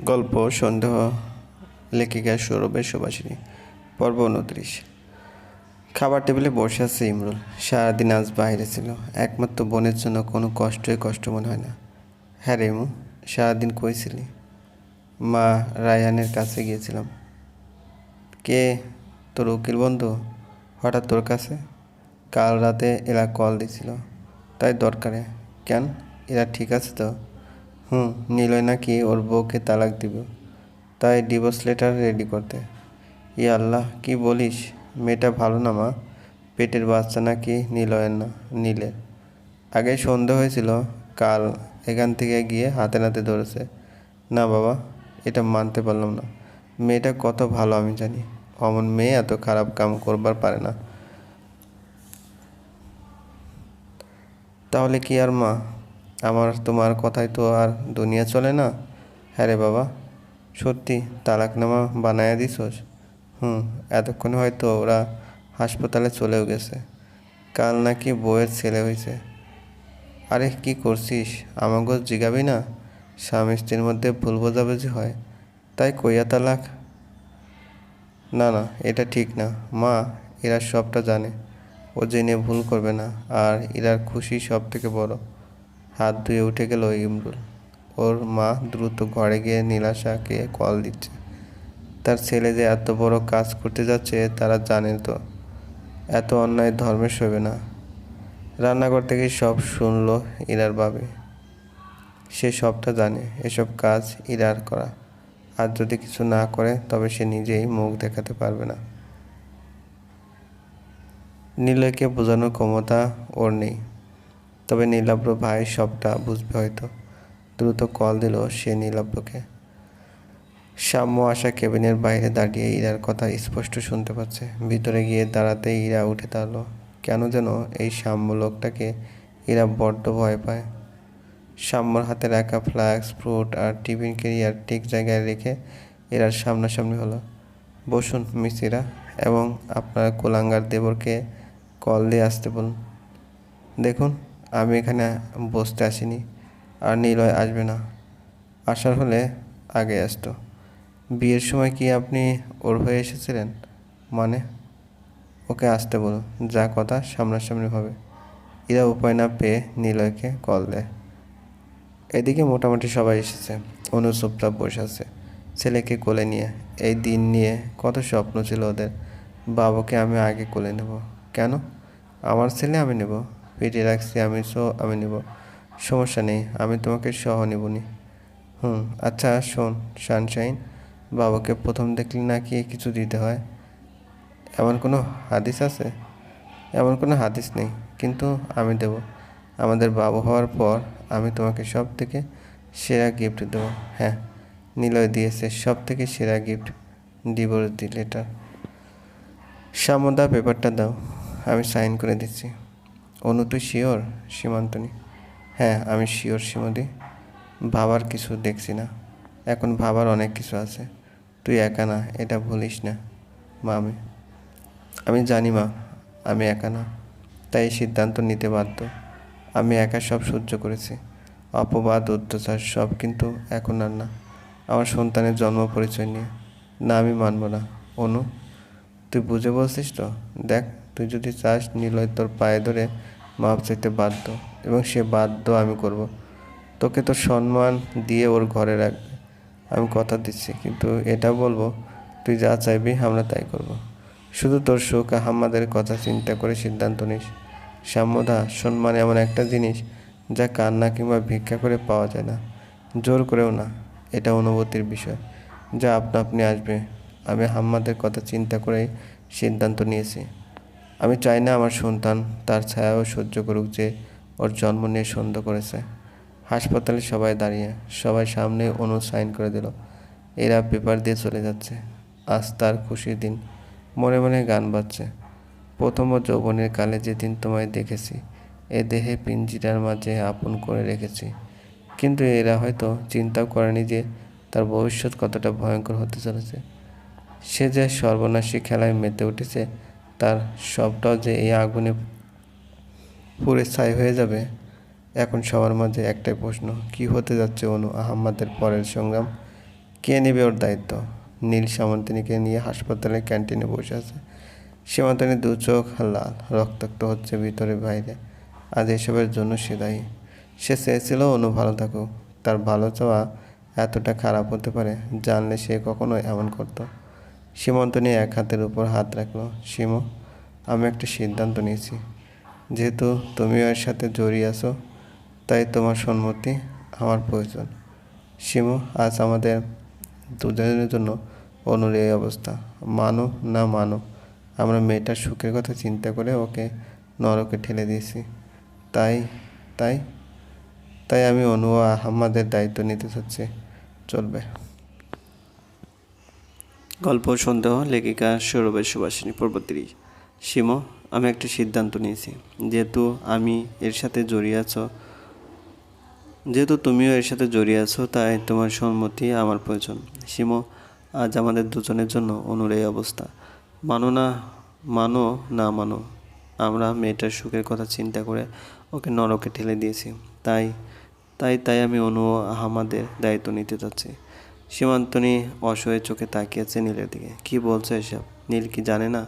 গল্প, সন্দেহ, লেখিকা, সৌরভের সুবাসিনী, পর্ব উনত্রিশ। খাবার টেবিলে বসে আছে ইমরুল। সারাদিন আজ বাইরে ছিল। একমাত্র বোনের জন্য কোনো কষ্টই কষ্ট মনে হয় না। হ্যাঁ রে ইমু, সারাদিন কইছিলি মা রায়ানের কাছে গিয়েছিলাম। কে? তোর উকিল বন্ধু? হঠাৎ তোর কাছে? কাল রাতে এরা কল দিছিল। তাই দরকারে। কেন? এরা ঠিক আছে তো? হুম, নিলয় নাকি ওর বউকে তালাক দিব। তাই ডিভোর্স লেটার রেডি করতে। ই আল্লাহ, কি বলিস? মেয়েটা ভালো না মা। পেটের বাচ্চা নাকি নিলয়ের না, নীলের। আগে সন্দেহ হয়েছিল, কাল এখান থেকে গিয়ে হাতে নাতে ধরেছে। না বাবা, এটা মানতে পারলাম না। মেয়েটা কত ভালো আমি জানি। অমন মেয়ে এত খারাপ কাম করবার পারে না। তাহলে কি আর মা? আমার তোমার কথাই তো আর দুনিয়া চলে না? হ্যাঁ রে বাবা, সত্যি তালাকনামা বানায়া দিছোস? হুম, এতক্ষণে হয়তো ওরা হাসপাতালে চলেও গেছে। কাল নাকি বউয়ের ছেলে হয়েছে। আরে কি করছিস? আমাকেও জিগাবি না? স্বামী স্ত্রীর মধ্যে ভুল বোঝাবুঝি হয়। তাই কইয়া তালাক? না না, এটা ঠিক না। মা, এরা সবটা জানে। ও জেনে ভুল করবে না, আর এরার খুশি সব থেকে বড়। হাত ধুয়ে উঠে গেল ইমরুল। ওর মা দ্রুত ঘরে গিয়ে নীলাশাকে কল দিচ্ছে। তার ছেলে যে এত বড় কাজ করতে যাচ্ছে, তারা জানে তো। এত অন্যায় ধর্মের শোবে না। রান্নাঘর থেকে সব শুনলো ইরার বাবে সে সবটা জানে, এসব কাজ ইরার করা। আর যদি কিছু না করে, তবে সে নিজেই মুখ দেখাতে পারবে না। নীলকে বোঝানোর ক্ষমতা ওর নেই। তবে নীলাব্র ভাই সবটা বুঝবে হয়তো। দ্রুত কল দিল সে নীলাব্রকে। সাম্য আসা কেবিনের বাইরে দাঁড়িয়ে ইরার কথা স্পষ্ট শুনতে পাচ্ছে। ভিতরে গিয়ে দাঁড়াতে ইরা উঠে দাঁড়াল। কেন যেন এই সাম্য লোকটাকে ইরা বড্ড ভয় পায়। সাম্যর হাতে রাখা ফ্লাক্স, ফ্রুট আর টিফিন কেরিয়ার ঠিক জায়গায় রেখে এরার সামনাসামনি হলো। বসুন মিসিরা এবং আপনার কোলাঙ্গার দেবরকে কল দিয়ে আসতে বলুন। দেখুন আমি এখানে বসতে আসিনি আর নিলয় আসবে না। আসার হলে আগে আসতো। বিয়ের সময় কি আপনি ওর হয়ে এসেছিলেন? মানে? ওকে আসতে বলুন, যা কথা সামনাসামনি হবে। এরা উপায় না পেয়ে নিলয়কে কল দেয়। এদিকে মোটামুটি সবাই এসেছে, অনু চুপচাপ বসে আছে। ছেলেকে কোলে নিয়ে, এই দিন নিয়ে কত স্বপ্ন ছিল ওদের। বাবাকে আমি আগে কোলে নেব। কেন? আমার ছেলে আমি নেব। পেটে রাখছি, আমি সো আমি নেব। সমস্যা নেই, আমি তোমাকে সহ নেবনি। হুম আচ্ছা শোন সানশাইন বাবাকে প্রথম দেখলে নাকি কিছু দিতে হয়। এমন কোনো হাদিস আছে? এমন কোনো হাদিস নেই, কিন্তু আমি দেব। আমাদের বাবু হওয়ার পর আমি তোমাকে সব থেকে সেরা গিফট দেবো। হ্যাঁ নিলয় দিয়েছে সব থেকে সেরা গিফট ডিভোর্স দি লেটার সামদা পেপারটা দাও, আমি সাইন করে দিচ্ছি। অনু, তুই শিওর সীমান্তনী হ্যাঁ আমি শিওর সীমদি ভাবার কিছু দেখছি না। এখন ভাবার অনেক কিছু আছে। তুই একা না, এটা ভুলিস না মা আমি আমি জানি, মা, আমি একা না। তাই সিদ্ধান্ত নিতে বাধ্য। আমি একা সব সহ্য করেছি। অপবাদ, অত্যাচার, সব কিন্তু এখন আর না। আমার সন্তানের জন্ম পরিচয় নিয়ে। না, আমি মানব না। অনু, তুই বুঝে বলছিস তো? দেখ। তুই যদি চাস নিলয় তোর পায়ে ধরে মাপ চাইতে বাধ্য এবং সে বাধ্য আমি করব। তোকে তো সম্মান দিয়ে ওর ঘরে রাখবে। আমি কথা দিচ্ছি, কিন্তু এটা বলব, তুই যা চাইবি আমরা তাই করব। শুধু তোর সুখ আহম্মাদের কথা চিন্তা করে সিদ্ধান্ত নিস। সাম্যদা, সম্মান এমন একটা জিনিস যা কান্না কিংবা ভিক্ষা করে পাওয়া যায় না। জোর করেও না, এটা অনুভূতির বিষয় যা আপনা আপনি আসবে। আমি হাম্মাদের কথা চিন্তা করেই সিদ্ধান্ত নিয়েছি। আমি চাই না আমার সন্তান তার ছায়াও সহ্য করুক যে ওর জন্ম নিয়ে সন্দেহ করেছে। হাসপাতালে সবাই দাঁড়িয়ে, সবাই সামনে অনু সাইন করে দিল। এরা পেপার দিয়ে চলে যাচ্ছে। আজ তার খুশির দিন। মনে মনে গান বাজছে। প্রথম যৌবনের কালে যেদিন তোমায় দেখেছি, এ দেহে পিঞ্জিরার মাঝে আপন করে রেখেছি। কিন্তু এরা হয়তো চিন্তাও করেনি যে তার ভবিষ্যৎ কতটা ভয়ঙ্কর হতে চলেছে। সে যে সর্বনাশী খেলায় মেতে উঠেছে তার সবটাও যে এই আগুনে পুড়ে ছাই হয়ে যাবে, এখন সবার মাঝে একটাই প্রশ্ন, কি হতে যাচ্ছে অনু আহম্মদের পরের সংগ্রাম? কে নেবে ওর দায়িত্ব? নীল সামন্তিনীকে নিয়ে হাসপাতালে ক্যান্টিনে বসে আছে। সীমান্তনী দু চোখ লাল, রক্তাক্ত হচ্ছে ভিতরে বাইরে। আজ এসবের জন্য সে দায়ী। সে চেয়েছিল অনু ভালো থাকুক, তার ভালো চাওয়া এতটা খারাপ হতে পারে, জানলে সে কখনো এমন করতো। সীমন্ত নিয়ে এক হাতের উপর হাত রাখল, সীম, আমি একটা সিদ্ধান্ত নিয়েছি। যেহেতু তুমিও এর সাথে জড়িয়ে আছো, তাই তোমার সম্মতি আমার প্রয়োজন। শিমু আজ আমাদের দুজনের জন্য অনুর এই অবস্থা। মানো না মানো, আমরা মেয়েটার সুখের কথা চিন্তা করে ওকে নরকে ঠেলে দিয়েছি। তাই তাই তাই আমি অনু ও আহম্মদের দায়িত্ব নিতে চাচ্ছি। চলবে। গল্প, সন্দেহ, লেখিকা, সৌরভের সুবাসিনী পর্বতিরি সীম আমি একটা সিদ্ধান্ত নিয়েছি। যেহেতু আমি এর সাথে জড়িয়ে আছো, যেহেতু তুমিও এর সাথে জড়িয়ে আছো, তাই তোমার সম্মতি আমার প্রয়োজন। সীম আজ আমাদের দুজনের জন্য অনুর এই অবস্থা। মানো না মানো না মানো, আমরা মেয়েটার সুখের কথা চিন্তা করে ওকে নরকে ঠেলে দিয়েছি। তাই তাই তাই আমি অনু আহমাদের দায়িত্ব নিতে চাচ্ছি সীমান্তনী অসহায় চোখে তাকিয়েছে নীলের দিকে। কি বলছে এসব? নীল কি জানে না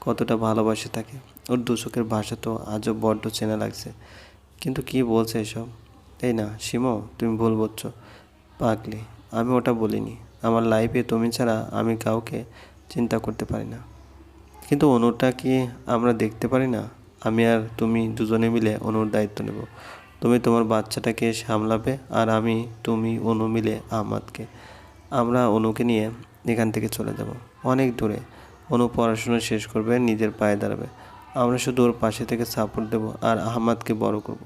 কতটা ভালোবাসে তাকে? ওর দু চোখের ভাষা তো আজও বড্ড চেনা লাগছে। কিন্তু কি বলছে এসব? এই না, সীমো, তুমি ভুল বলছো। পাগলি, আমি ওটা বলিনি। আমার লাইফে তুমি ছাড়া আমি কাউকে চিন্তা করতে পারি না। কিন্তু অনুটা কি আমরা দেখতে পারি না? আমি আর তুমি দুজনে মিলে অনুর দায়িত্ব নেব। তুমি তোমার বাচ্চাটাকে সামলাবে আর আমি, তুমি, অনু মিলে আহমাদকে আমরা অনুকে নিয়ে এখান থেকে চলে যাব। অনেক দূরে। অনু পড়াশোনা শেষ করবে, নিজের পায়ে দাঁড়াবে। আমরা শুধু ওর পাশে থেকে সাপোর্ট দেব আর আহমাদকে বড় করব।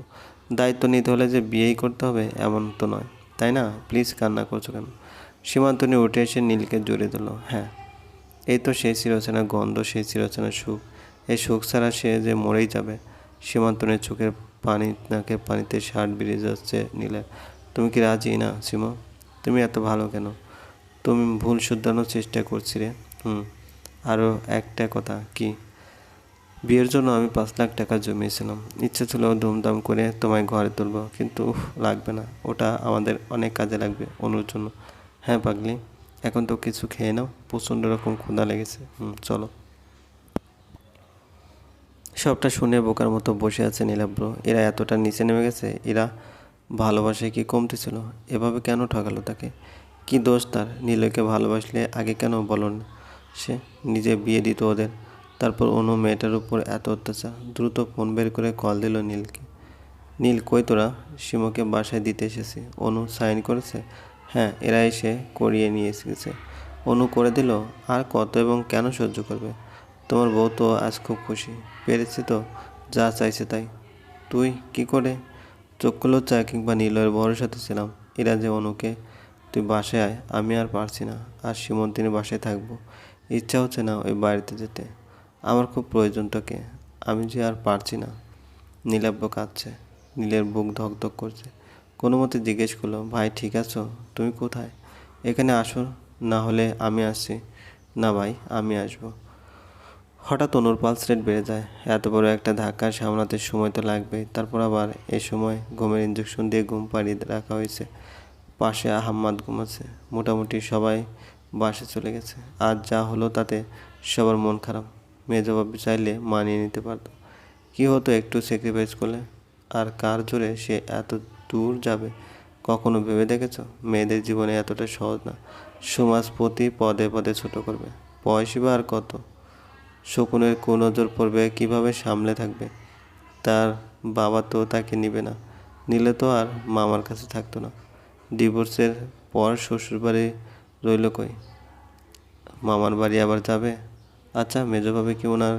দায়িত্ব নিতে হলে যে বিয়েই করতে হবে এমন তো নয়, তাই না? প্লিজ কান্না করছ কেন? সীমান্তনী উঠে এসে নীলকে জড়িয়ে দিল হ্যাঁ এই তো সেই চিরচেনা গন্ধ, সেই চিরচেনা সুখ। এই সুখ ছাড়া সে যে মরেই যাবে। সীমান্তনের চোখের পানি, নাকের পানিতে শার্ট বেরিয়ে যাচ্ছে নীলের। তুমি কি রাজি না, সীমা? তুমি এত ভালো কেন? তুমি ভুল শুধরানোর চেষ্টা করছি রে। হুম। আরও একটা কথা, কি? বিয়ের জন্য আমি পাঁচ লাখ টাকা জমিয়েছিলাম। ইচ্ছে ছিল ধুমধাম করে তোমায় ঘরে তুলব, কিন্তু লাগবে না। ওটা আমাদের অনেক কাজে লাগবে অনুর জন্য। হ্যাঁ পাগলি? এখন তো কিছু খেয়ে নাও। প্রচণ্ড রকম ক্ষুধা লেগেছে। হুম, চলো। সবটা শুনে বোকার মতো বসে আছে নীলাব্র এরা এতটা নিচে নেমে গেছে, এরা ভালোবাসায় কি কমতে ছিল? এভাবে কেন ঠকালো তাকে? কি দোষ তার? নীলকে ভালোবাসলে আগে কেন বলো না সে নিজে বিয়ে দিত ওদের। তারপর অনু মেয়েটার উপর এত অত্যাচার। দ্রুত ফোন বের করে কল দিল নীলকে। নীল, কই তোরা? শিমকে বাসায় দিতে এসেছি। অনু সাইন করেছে? হ্যাঁ এরা এসে করিয়ে নিয়ে এসেছে। অনু করে দিল, আর কত এবং কেন সহ্য করবে? তোমার বউ তো আজ খুব খুশি। পেরেছে তো, যা চাইছে তাই। তুই কি করে? লজ্জা কিংবা নীলয়ের ভরসাতে ছিলাম। এরা যে অনুকে তুই বাসায় আয়, আমি আর পারছি না। আর সীমন্তিনী বাসায় থাকব। ইচ্ছা হচ্ছে না ওই বাড়িতে যেতে। আমার খুব প্রয়োজন তোকে। আমি যে আর পারছি না। নীলাব্য কাঁদছে। নীলের বুক ধকধক করছে। কোনো মতে জিজ্ঞেস করল, ভাই, ঠিক আছো? তুমি কোথায়? এখানে আসো, না হলে আমি আসছি। না ভাই, আমি আসব। হঠাৎ অনুর পালস রেট বেড়ে যায়। এত বড় একটা ধাক্কা সামলাতে সময় তো লাগবেই। তারপর আবার এ সময় ঘুমের ইঞ্জেকশন দিয়ে ঘুম পাড়িয়ে রাখা হয়েছে। পাশে আহম্মদ ঘুমাচ্ছে। মোটামুটি সবাই বাসে চলে গেছে। আর যা হলো তাতে সবার মন খারাপ। মেয়ে জবাব চাইলে মানিয়ে নিতে পারতো। কী হতো একটু স্যাক্রিফাইস করলে? আর কার জোরে সে এত দূর যাবে? কখনো ভেবে দেখেছ? মেয়েদের জীবনে এতটা সহজ না। সমাজ প্রতি পদে পদে ছোট করবে। বয়সী বা আর কত? শকুনের কোন নজর পড়বে? কীভাবে সামলে থাকবে? তার বাবা তো তাকে নিবে না। নিলে তো আর মামার কাছে থাকতো না। ডিভোর্সের পর শ্বশুরবাড়ি রইল কই? মামার বাড়ি আবার যাবে? আচ্ছা মেজোভাবে কি ওনার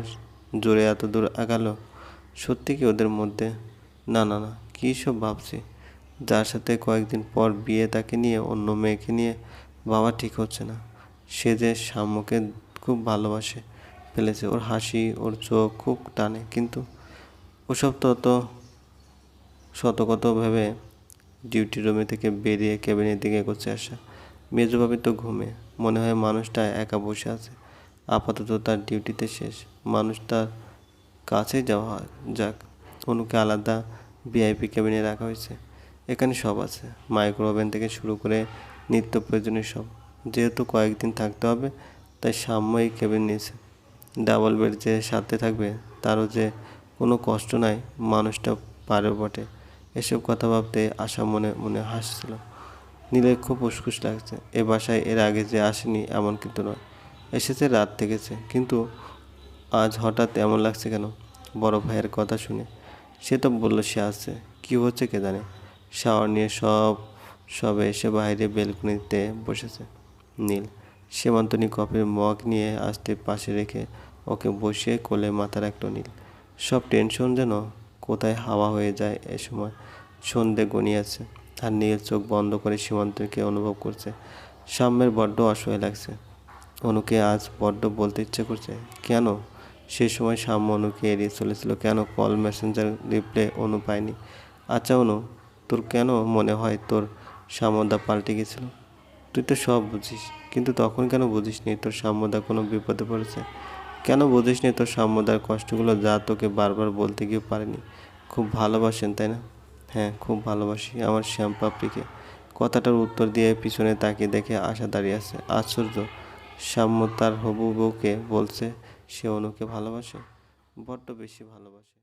জোরে এত দূর আগালো? সত্যি কি ওদের মধ্যে? না না না, কী সব ভাবছি? যার সাথে কয়েকদিন পর বিয়ে তাকে নিয়ে, অন্য মেয়েকে নিয়ে বাবা ঠিক হচ্ছে না। সে যে সাম্যকে খুব ভালোবাসে, ফেলেছে। ওর হাসি, ওর চোখ খুব টানে। কিন্তু ওসব তত শতকত ভেবে ডিউটি রুমে থেকে বেরিয়ে কেবিনের দিকে এগোচ্ছে আসা মেজবাবি তো ঘুমে। মনে হয় মানুষটা একা বসে আছে। আপাতত তার ডিউটিতে শেষ। মানুষ তার কাছে যাওয়া যাক, অনুকে আলাদা ভিআইপি কেবিনে রাখা হয়েছে। এখানে সব আছে। মাইক্রো ওভেন থেকে শুরু করে নিত্য প্রয়োজনীয় সব। যেহেতু কয়েকদিন থাকতে হবে, তাই সাম্যই কেবিন নিয়েছে। ডাবল বেড যে সাথে থাকবে, তারও যে কোনো কষ্ট নাই, মানুষটা পারে বটে। এসব কথা ভাবতে আশা মনে মনে হাসছিল। নীলের খুব উসকুস লাগছে। এ বাসায় এর আগে যে আসেনি এমন কিন্তু নয়। এসেছে রাত থেকেছে। কিন্তু আজ হঠাৎ এমন লাগছে কেন? বড় ভাইয়ের কথা শুনে। সে তো বলল সে আসছে কী হচ্ছে কে জানে? শাওয়ার নিয়ে সব, সবে এসে বাইরে বেলকনিতে বসেছে। নীল সীমান্তনী কফির মগ নিয়ে আসতে পাশে রেখে ওকে বসিয়ে কোলে মাথা রাখল নীল। সব টেনশন যেন কোথায় হাওয়া হয়ে যায় এ সময়। সন্ধে গনিয়েছে আর নীল চোখ বন্ধ করে সীমান্তকে অনুভব করছে। সাম্যের বড্ড অসহায় লাগছে। অনুকে আজ বড্ড বলতে ইচ্ছে করছে, কেন? সে সময় সাম্য অনুকে এড়িয়ে চলেছিল, কেন কল মেসেঞ্জার রিপ্লে অনু পায়নি? আচ্ছা অনু, তোর কেন মনে হয় তোর সাম্যদা পাল্টে গেছিল? তুই তো সব বুঝিস, কিন্তু তখন কেন বুঝিসনি তোর সাম্যদা কোনো বিপদে পড়েছে? কেন বুঝিসনি তোর সাম্যদার কষ্টগুলো? যা তোকে বারবার বলতে গিয়ে পারেনি। খুব ভালোবাসেন, তাই না? হ্যাঁ খুব ভালোবাসি আমার শ্যাম পাপড়িকে কথাটার উত্তর দিয়ে পিছনে তাকিয়ে দেখে আশা দাঁড়িয়ে আছে। আশ্চর্য সাম্য তার হবু বউকে বলছে সে অনুকে ভালোবাসে? বড্ড বেশি ভালোবাসে।